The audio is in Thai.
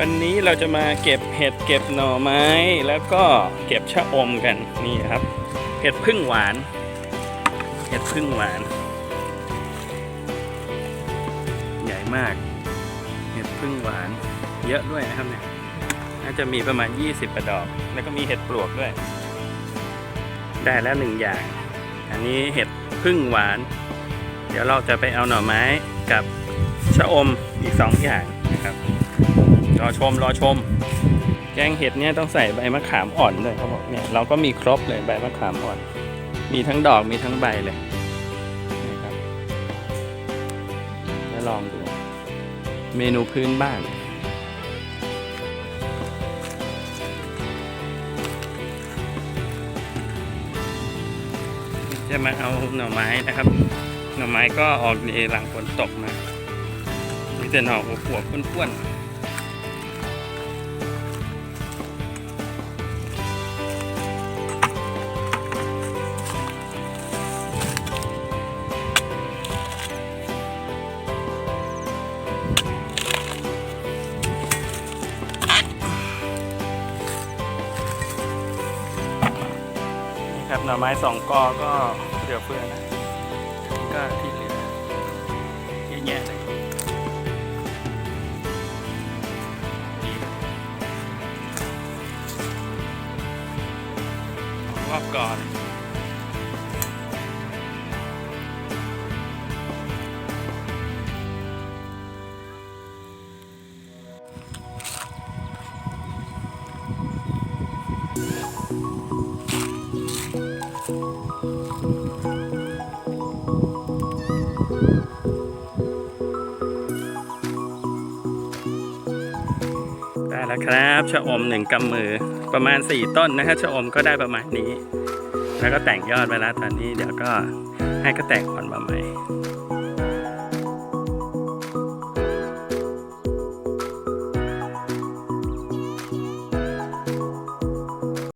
วันนี้เราจะมาเก็บเห็ดเก็บหน่อไม้ แล้วก็เก็บชะอมกันนี่ครับ เห็ดพึ่งหวาน เห็ดพึ่งหวาน ใหญ่มาก เห็ดพึ่งหวาน เยอะด้วยนะครับเนี่ยน่าจะมีประมาณ 20กระดอก แล้วก็มีเห็ดปลวกด้วย ได้แล้วหนึ่งอย่าง อันนี้เห็ดพึ่งหวาน เดี๋ยวเราจะไปเอาหน่อไม้กับชะอมอีกสองอย่างนะครับ รอชมรอชม แกงเห็ดเนี่ยต้องใส่ใบมะขามอ่อนด้วยเขาบอกเนี่ยเราก็มีครบเลยใบมะขามอ่อน มีทั้งดอกมีทั้งใบเลยนะครับจะลองดู เมนูพื้นบ้านจะมาเอาหน่อไม้นะครับ หน่อไม้ก็ออกดีหลังฝนตกมามีแต่หน่อหัวๆป้วนๆ ครับหน่อไม้สองกอก็เหลือเฟือนะนี่ก็ที่เหลือเยอะแยะเลยรอบก่อน ได้แล้วครับชะอมหนึ่งกำมือประมาณ 4 ต้นนะครับชะอมก็ได้ประมาณนี้ แล้วก็แต่งยอดไปแล้วตอนนี้เดี๋ยวก็ให้ก็แตกอ่อนมาใหม่